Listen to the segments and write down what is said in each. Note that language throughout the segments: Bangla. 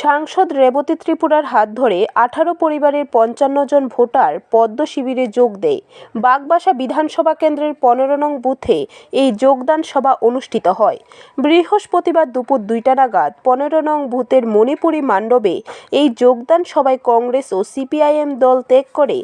সাংসদ রেবতী ত্রিপুরার হাত ধরে আঠারো পরিবারের পঞ্চান্ন জন ভোটার পদ্ম শিবিরে যোগ দেয়। বাগবাসা বিধানসভা কেন্দ্রের পনেরো নং বুথে এই যোগদান সভা অনুষ্ঠিত হয়। বৃহস্পতিবার দুপুর দুইটা নাগাদ পনেরো নং বুথের মণিপুরি মান্ডবে এই যোগদান সভায় কংগ্রেস ও সিপিআইএম দল ত্যাগ করে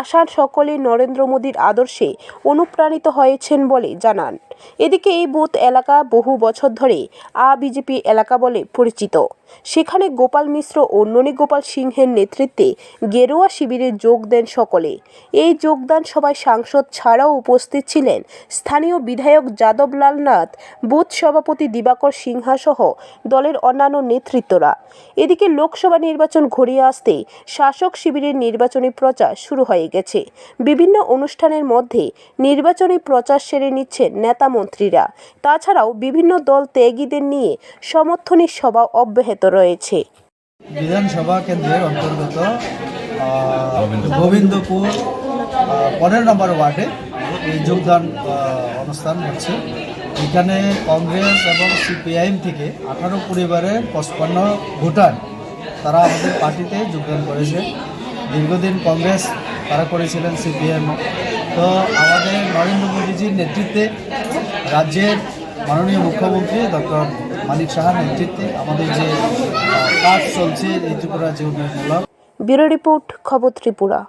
আসার সকলেই নরেন্দ্র মোদীর আদর্শে অনুপ্রাণিত হয়েছেন বলে জানান। এদিকে এই বুথ এলাকা বহু বছর ধরে আ বিজেপি এলাকা বলে পরিচিত। সেখানে গোপাল মিশ্র ও ননীগোপাল সিংহের নেতৃত্বে গেরুয়া শিবিরে যোগ দেন সকলে। এই যোগদান সভায় সাংসদ ছাড়াও উপস্থিত ছিলেন স্থানীয় বিধায়ক যাদবলাল নাথ বুথ সভাপতি দিবাকর সিনহা সহ দলের অন্যান্য নেতৃত্বরা। এদিকে লোকসভা নির্বাচন ঘনিয়ে আসতে শাসক শিবিরের নির্বাচনী প্রচার শুরু হয়ে গেছে। বিভিন্ন অনুষ্ঠানের মধ্যে নির্বাচনী প্রচার সেরে নিচ্ছেন নেতা মন্ত্রীরা। তাছাড়াও বিভিন্ন দল ত্যাগীদের নিয়ে সমর্থনী সভা অব্যাহত রয়েছে। বিধানসভা কেন্দ্রের অন্তর্গত গোবিন্দপুর পনেরো নম্বর ওয়ার্ডে এই যোগদান অনুষ্ঠান হচ্ছে। এখানে কংগ্রেস এবং সিপিআইএম থেকে আঠারো পরিবারের পঁচপান্ন ভোটার তারা আমাদের পার্টিতে যোগদান করেছে। দীর্ঘদিন কংগ্রেস তারা করেছিলেন সিপিএম তো আমাদের নরেন্দ্র মোদীজির নেতৃত্বে রাজ্যের মাননীয় মুখ্যমন্ত্রী ডক্টর মানিক সাহার নেতৃত্বে আমাদের যে কাজ চলছে এই ত্রিপুরা যে উন্নয়নমূলক ব্যুরো রিপোর্ট, খবর ত্রিপুরা।